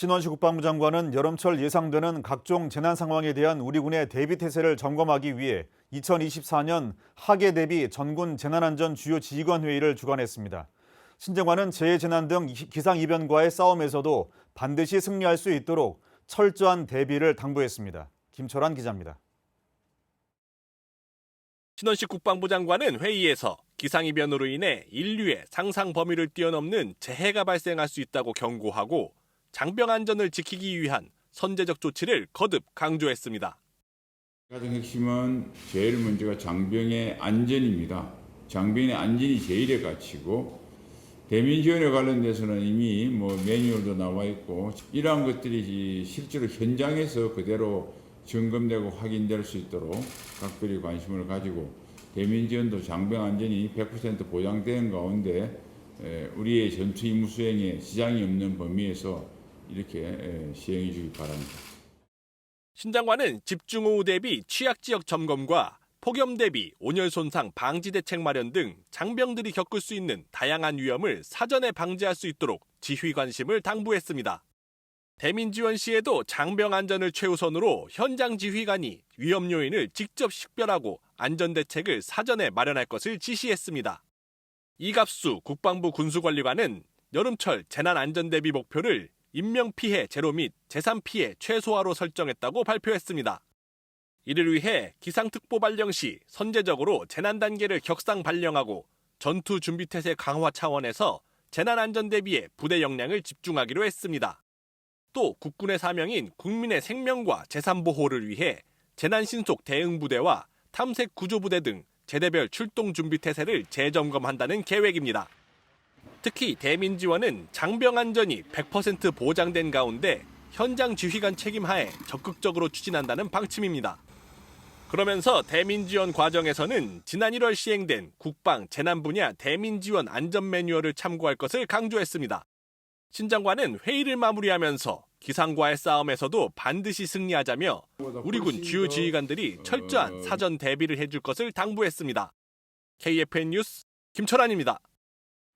신원식 국방부 장관은 여름철 예상되는 각종 재난 상황에 대한 우리 군의 대비 태세를 점검하기 위해 2024년 하계 대비 전군 재난안전 주요 지휘관 회의를 주관했습니다. 신 장관은 재해 재난 등 기상 이변과의 싸움에서도 반드시 승리할 수 있도록 철저한 대비를 당부했습니다. 김철환 기자입니다. 신원식 국방부 장관은 회의에서 기상이변으로 인해 인류의 상상 범위를 뛰어넘는 재해가 발생할 수 있다고 경고하고 장병 안전을 지키기 위한 선제적 조치를 거듭 강조했습니다. 가장 핵심은 제일 문제가 장병의 안전입니다. 장병의 안전이 제일의 가치고 대민 지원에 관련돼서는 이미 뭐 매뉴얼도 나와 있고 이러한 것들이 실제로 현장에서 그대로 점검되고 확인될 수 있도록 각별히 관심을 가지고 대민 지원도 장병 안전이 100% 보장되는 가운데 우리의 전투 임무 수행에 지장이 없는 범위에서 이렇게 시행해 주기 바랍니다. 신 장관은 집중호우 대비 취약 지역 점검과 폭염 대비 온열 손상 방지 대책 마련 등 장병들이 겪을 수 있는 다양한 위험을 사전에 방지할 수 있도록 지휘 관심을 당부했습니다. 대민 지원 시에도 장병 안전을 최우선으로 현장 지휘관이 위험 요인을 직접 식별하고 안전 대책을 사전에 마련할 것을 지시했습니다. 이갑수 국방부 군수관리관은 여름철 재난 안전 대비 목표를 인명 피해 제로 및 재산 피해 최소화로 설정했다고 발표했습니다. 이를 위해 기상특보 발령 시 선제적으로 재난 단계를 격상 발령하고 전투 준비 태세 강화 차원에서 재난 안전 대비에 부대 역량을 집중하기로 했습니다. 또 국군의 사명인 국민의 생명과 재산 보호를 위해 재난 신속 대응 부대와 탐색 구조 부대 등 제대별 출동 준비 태세를 재점검한다는 계획입니다. 특히 대민 지원은 장병 안전이 100% 보장된 가운데 현장 지휘관 책임하에 적극적으로 추진한다는 방침입니다. 그러면서 대민 지원 과정에서는 지난 1월 시행된 국방 재난 분야 대민 지원 안전 매뉴얼을 참고할 것을 강조했습니다. 신 장관은 회의를 마무리하면서 기상과의 싸움에서도 반드시 승리하자며 우리 군 주요 지휘관들이 철저한 사전 대비를 해줄 것을 당부했습니다. KFN 뉴스 김철환입니다.